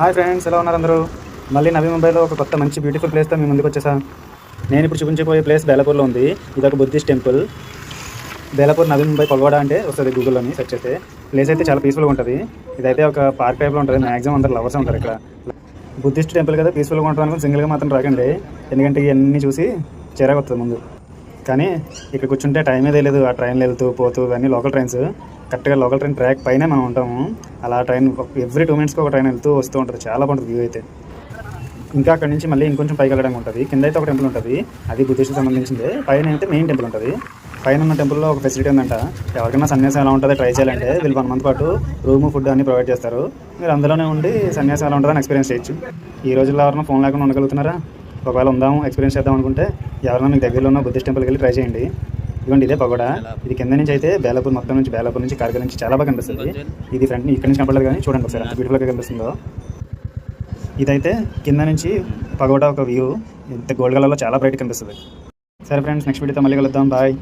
Hi friends ఎలా ఉన్నారు అందరూ? మళ్ళీ నవీ ముంబైలో ఒక కొత్త మంచి బ్యూటిఫుల్ ప్లేస్తో మీ ముందుకు వచ్చేసా. నేను ఇప్పుడు చూపించబోయే ప్లేస్ బేలాపూర్లో ఉంది. ఇది ఒక బుద్ధిస్ట్ టెంపుల్. బేలాపూర్ నవీ ముంబై కొలవాడ అంటే వస్తుంది గూగుల్లోని సెర్చ్ చేస్తే. ప్లేస్ అయితే చాలా పీస్ఫుల్గా ఉంటుంది. ఇదైతే ఒక పార్క్ టైప్లో ఉంటుంది. మ్యాక్సిమం అందరు లవర్స్ ఉంటారు ఇక్కడ. బుద్ధిస్ట్ టెంపుల్ కదా పీస్ఫుల్గా ఉంటుంది అనుకుని సింగిల్గా మాత్రం రాకండి. ఎందుకంటే ఇవన్నీ చూసి చెరగొస్తుంది ముందు. కానీ ఇక్కడ కూర్చుంటే టైమే తెలియదు ఆ ట్రైన్లు వెళ్తూ పోతూ ఇవన్నీ లోకల్ ట్రైన్స్ కరెక్ట్గా లోకల్ ట్రైన్ ట్రాక్ పైనే మనం ఉంటాము. అలా ట్రైన్ ఎవ్రీ టూ మినిట్స్కి ఒక ట్రైన్ వెళ్తూ వస్తూ ఉంటుంది. చాలా బాగుంటుంది వ్యూ అయితే. ఇంకా అక్కడ నుంచి మళ్ళీ ఇంకొంచెం పైకి వెళ్ళడం ఉంటుంది. కింద అయితే ఒక టెంపుల్ ఉంటుంది. అది బుద్ధిస్ట్ సంబంధించింది. పైన అయితే మెయిన్ టెంపుల్ ఉంటుంది. పైన ఉన్న టెంపుల్లో ఒక ఫెసిలిటీ ఉందంట. ఎవరికైనా సన్యాసం ఎలా ఉంటుందో ట్రై చేయాలంటే వీళ్ళు వన్ మంత్ పాటు రూమ్ ఫుడ్ అన్ని ప్రొవైడ్ చేస్తారు. మీరు అందులోనే ఉండి సన్యాసం ఎలా ఉంటుందని ఎక్స్పీరియన్స్ చేయొచ్చు. ఈ రోజుల్లో ఎవరైనా ఫోన్ లేకుండా ఉండగలుగుతున్నారా? ఒకవేళ ఉందాము ఎక్స్పీరియన్స్ చేద్దాం అనుకుంటే ఎవరైనా మీకు దగ్గరలో ఉన్న బుద్ధిస్ట్ టెంపుల్కి వెళ్ళి ట్రై చేయండి. ఇదిగోండి ఇదే పగోడ. ఇది కింద నుంచి అయితే బేలాపూర్ మొత్తం నుంచి బేలాపూర్ నుంచి కార్గిల్ నుంచి చాలా బాగా కనిపిస్తుంది. ఇది ఫ్రంట్ ఇక్కడ నుంచి కనపడలేదు కానీ చూడండి ఒకసారి ఎంత బ్యూటిఫుల్గా కనిపిస్తుందో. ఇదైతే కింద నుంచి పగోడా ఒక వ్యూ ఇంత గోల్డ్ కలర్లో చాలా బ్రైట్ కనిపిస్తుంది. సరే ఫ్రెండ్స్ నెక్స్ట్ వీడియోతో మళ్ళీ కలుద్దాం. బాయ్